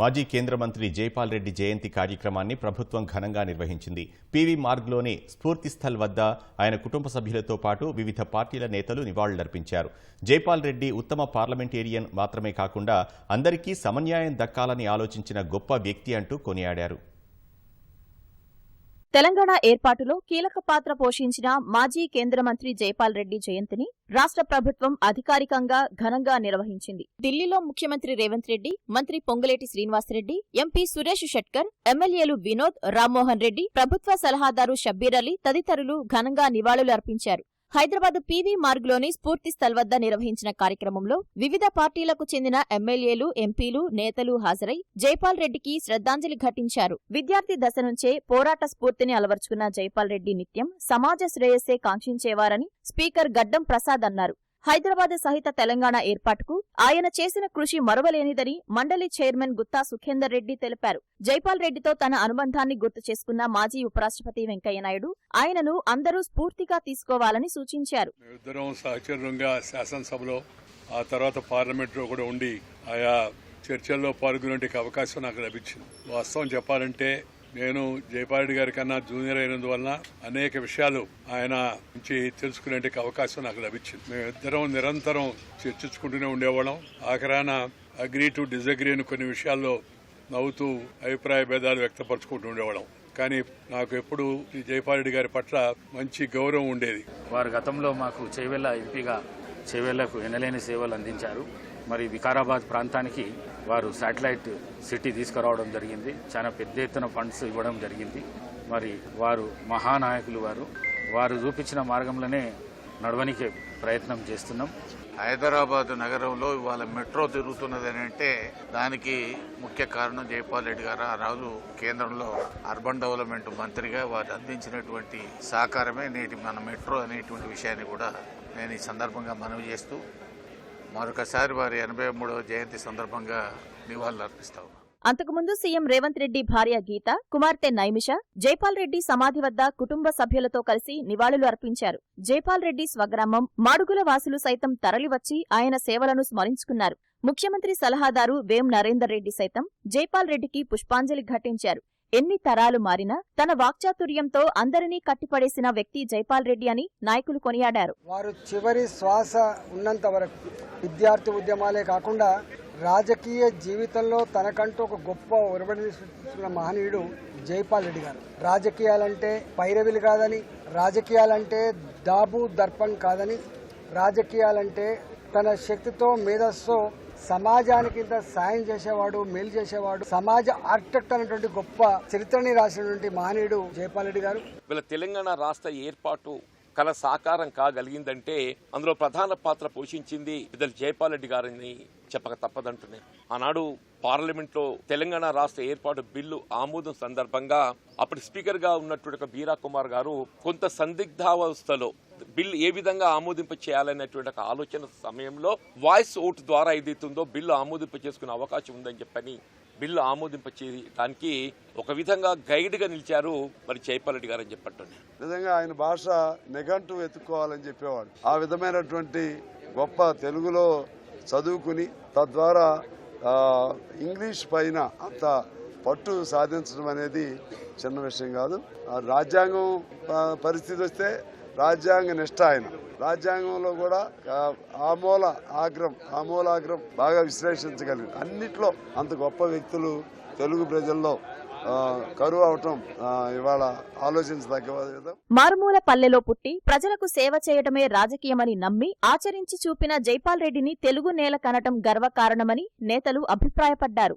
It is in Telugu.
మాజీ కేంద్ర మంత్రి జైపాల్ రెడ్డి జయంతి కార్యక్రమాన్ని ప్రభుత్వం ఘనంగా నిర్వహించింది. పీవీ మార్గ్లోని స్ఫూర్తిస్థల్ వద్ద ఆయన కుటుంబ సభ్యులతో పాటు వివిధ పార్టీల నేతలు నివాళులర్పించారు. జైపాల్ రెడ్డి ఉత్తమ పార్లమెంటేరియన్ మాత్రమే కాకుండా అందరికీ సమన్యాయం దక్కాలని ఆలోచించిన గొప్ప వ్యక్తి అంటూ కొనియాడారు. తెలంగాణ ఏర్పాటులో కీలక పాత్ర పోషించిన మాజీ కేంద్ర మంత్రి జైపాల్ రెడ్డి జయంతిని రాష్ట్ర ప్రభుత్వం అధికారికంగా ఘనంగా నిర్వహించింది. ఢిల్లీలో ముఖ్యమంత్రి రేవంత్ రెడ్డి మంత్రి పొంగులేటి శ్రీనివాసరెడ్డి ఎంపీ సురేష్ షెట్కర్ ఎమ్మెల్యేలు వినోద్ రామ్మోహన్ రెడ్డి ప్రభుత్వ సలహాదారు షబ్బీర్ అలీ తదితరులు ఘనంగా నివాళులు అర్పించారు హైదరాబాద్ పీవీ మార్గ్లోని స్ఫూర్తి స్థల్ వద్ద నిర్వహించిన కార్యక్రమంలో వివిధ పార్టీలకు చెందిన ఎమ్మెల్యేలు ఎంపీలు నేతలు హాజరై జైపాల్ రెడ్డికి శ్రద్ధాంజలి ఘటించారు. విద్యార్థి దశ నుంచే పోరాట స్ఫూర్తిని అలవర్చుకున్న జైపాల్ రెడ్డి నిత్యం సమాజ శ్రేయస్సే కాంక్షించేవారని స్పీకర్ గడ్డం ప్రసాద్ అన్నారు. హైదరాబాద్ సహిత తెలంగాణ ఏర్పాటుకు ఆయన చేసిన కృషి మరువలేనిదని మండలి చైర్మన్ గుత్తా సుఖేందర్ రెడ్డి తెలిపారు. జైపాల్ రెడ్డితో తన అనుబంధాన్ని గుర్తు చేసుకున్న మాజీ ఉపరాష్ట్రపతి వెంకయ్యనాయుడు ఆయనను అందరూ స్ఫూర్తిగా తీసుకోవాలని సూచించారు. మేమిద్దరం శాసనసభలో ఆ తర్వాత పార్లమెంట్లో కూడా ఉండి ఆయా చర్చల్లో పాల్గొనే అవకాశం నాకు లభించింది. వాస్తవం చెప్పాలంటే నేను జయపారెడ్డి గారి కన్నా జూనియర్ అయినందువలన అనేక విషయాలు ఆయన నుంచి తెలుసుకునే అవకాశం నాకు లభించింది. మేమిద్దరం నిరంతరం చర్చించుకుంటూనే ఉండేవాళ్ళం. ఆఖరాన అగ్రీ టు డిజగ్రీ అని కొన్ని విషయాల్లో నవ్వుతూ అభిప్రాయ భేదాలు వ్యక్తపరచుకుంటూ ఉండేవాళ్ళం. కానీ నాకు ఎప్పుడు ఈ జయపారెడ్డి గారి పట్ల మంచి గౌరవం ఉండేది. వారు గతంలో మాకు చేవెళ్ళ ఎంపీగా చేవెళ్ళకు ఎనలేని సేవలు అందించారు. మరి వికారాబాద్ ప్రాంతానికి వారు శాటిలైట్ సిటీ తీసుకురావడం జరిగింది. చాలా పెద్ద ఎత్తున ఫండ్స్ ఇవ్వడం జరిగింది. మరి వారు మహానాయకులు వారు. వారు చూపించిన మార్గంలోనే నడవనికే ప్రయత్నం చేస్తున్నాం. హైదరాబాద్ నగరంలో ఇవాళ మెట్రో తిరుగుతున్నది అని అంటే దానికి ముఖ్య కారణం జైపాల్ రెడ్డి గారు? ఆ రోజు కేంద్రంలో అర్బన్ డెవలప్మెంట్ మంత్రిగా వారు అందించినటువంటి సహకారమే నేటి మన మెట్రో అనేటువంటి విషయాన్ని కూడా నేను ఈ సందర్భంగా మనవి చేస్తూ మరొకసారి వారి ఎనభై మూడవ జయంతి సందర్భంగా నివాళులు అర్పిస్తా. అంతకుముందు సీఎం రేవంత్ రెడ్డి భార్య గీత కుమార్తె నైమిష జైపాల్ రెడ్డి సమాధి వద్ద కుటుంబ సభ్యులతో కలిసి నివాళులు అర్పించారు. జైపాల్ రెడ్డి స్వగ్రామం మాడుగుల వాసులు సైతం తరలివచ్చి ఆయన సేవలను స్మరించుకున్నారు. ముఖ్యమంత్రి సలహాదారు వేం నరేందర్ రెడ్డి సైతం జైపాల్ రెడ్డికి పుష్పాంజలి ఘటించారు. ఎన్ని తరాలు మారినా తన వాక్చాతుర్యంతో అందరినీ కట్టిపడేసిన వ్యక్తి జైపాల్ రెడ్డి అని నాయకులు కొనియాడారు. వారు చివరి శ్వాస ఉన్నంత వరకు విద్యార్థి ఉద్యమాలే కాకుండా రాజకీయ జీవితంలో తనకంటూ ఒక గొప్ప ఒరబడిని సృష్టించిన మహనీయుడు జైపాల్ రెడ్డి గారు. రాజకీయాలంటే పైరవిలు కాదని రాజకీయాలంటే దాబు దర్పం కాదని రాజకీయాలంటే తన శక్తితో మేధస్సుతో సమాజానికి ఇంత సాయం చేసేవాడు మేలు చేసేవాడు సమాజ ఆర్కిటెక్ట్ అనేటువంటి గొప్ప చరిత్రని రాసినటువంటి మహనీయుడు జైపాల్ రెడ్డి గారు. వీళ్ళ తెలంగాణ రాష్ట్ర ఏర్పాటు కల సాకారం కాగలిగిందంటే అందులో ప్రధాన పాత్ర పోషించింది ఇద్దరు జయపాల్ రెడ్డి గారిని చెప్పక తప్పదంటున్నాయి. ఆనాడు పార్లమెంట్లో తెలంగాణ రాష్ట్ర ఏర్పాటు బిల్లు ఆమోదం సందర్భంగా అప్పటి స్పీకర్గా ఉన్నటువంటి బీరా కుమార్ గారు కొంత సందిగ్ధావస్థలో బిల్లు ఏ విధంగా ఆమోదింప చేయాలనేటువంటి ఒక ఆలోచన సమయంలో వాయిస్ ఓటు ద్వారా ఏదైతుందో బిల్లు ఆమోదింప చేసుకునే అవకాశం ఉందని చెప్పని బిల్లు ఆమోదింప చేయడానికి ఒక విధంగా గైడ్గా నిలిచారు మరి జైపాల్ గారు అని చెప్పండి నిజంగా ఆయన భాష నిఘంటు వెతుక్కోవాలని చెప్పేవాడు. ఆ విధమైనటువంటి గొప్ప తెలుగులో చదువుకుని తద్వారా ఇంగ్లీష్ పైన అంత పట్టు సాధించడం అనేది చిన్న విషయం కాదు. ఆ రాజ్యాంగం పరిస్థితి వస్తే రాజ్యాంగ నిష్ట ఆయన. రాజ్యాంగంలో కూడా ఆమూల ఆగ్రం ఆమూలాగ్రం బాగా విశ్లేషించగలిగారు అన్నిట్లో అంత గొప్ప వ్యక్తులు తెలుగు ప్రజల్లో కరువు అవటం ఇవాళ ఆలోచించదగ్గ మారుమూల పల్లెలో పుట్టి ప్రజలకు సేవ చేయడమే రాజకీయమని నమ్మి ఆచరించి చూపిన జైపాల్ రెడ్డిని తెలుగు నేల కనటం గర్వకారణమని నేతలు అభిప్రాయపడ్డారు.